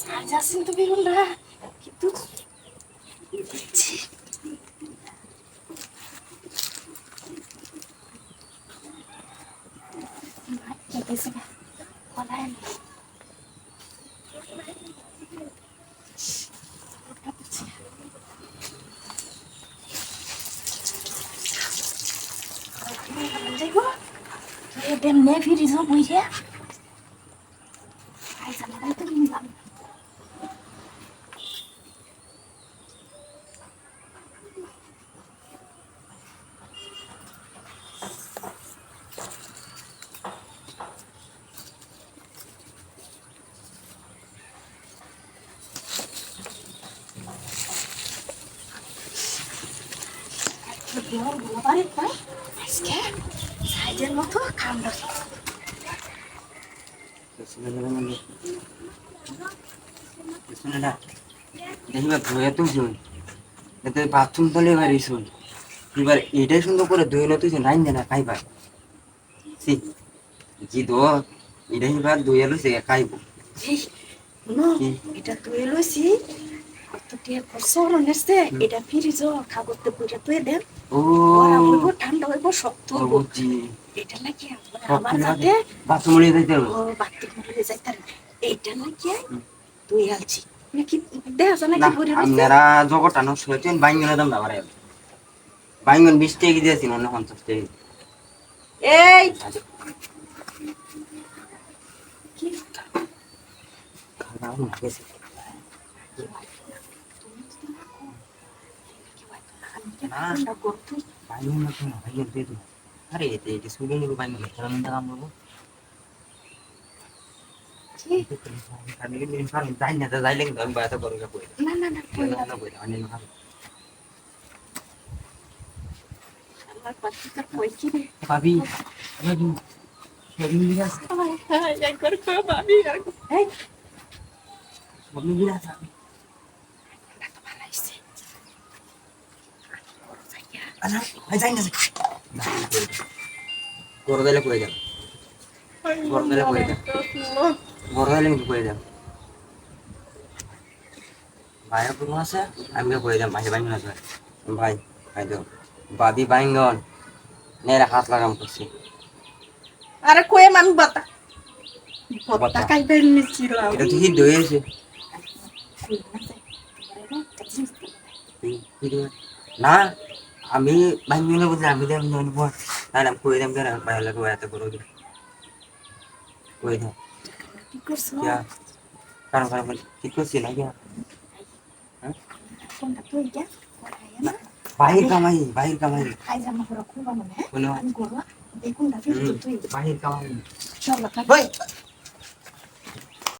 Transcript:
সাজাছেন তো কিন্তু কেটেছে না। কলায় না। ওটা એ તેમને ફીરી શું પૂછે આઈ સમજાય તો નહીં લાગે You're worried, right? I'm scared. সাইজের মতো কামড় দেখিবা ধুয়ে তুই শুন এতে বাথরুম তলে বাড়ি শুন এবার এটাই সুন্দর করে ধুয়ে না তুই নাইন দে না খাইবা সি জি দো এটাই এবার ধুয়ে লইছে খাইব। এটা তুই লইছি। কত টিয়া খরচা নেছে এটা ফিরি খাগরতে পুজো তুই দেন ওরা বাইঙ্গন বিশ টাকা দিয়েছি অন্য পঞ্চাশ টাকা এই কি খাওয়া না গেছে না না বই আমি ভালো আমার পাখিটা কই কি রে ভাবি ভাবি একবার ভাবি এই সব মিলে আছে এটা তো ভালো হইছে আচ্ছা ভাই যাই না করে দিলে করে যাবে গরম দিলে করে যাবে গরম দিলে কিন্তু করে যাবে ভাইয়া কোনো আছে আমি করে যাম ভাই আছে। ভাই ভাই তো বাবি বাইঙ্গন নেরা হাত লাগাম করছি। আরে কই আমি বাতা? বাতা। এটা না আমি বাইঙ্গনে বুঝলে আমি দেম জানি পর আমি কই দেম কেন ভাই লাগে এত দিই কই দাও কি করছ কারণ কারণ ঠিক করছি না কি কোনটা তুই যা বাহির কামাই বাহির কামাই খাই জামা পরা খুব মানে কোনো আমি করবা এই কোনটা ফিরতো তুই বাহির কামাই চল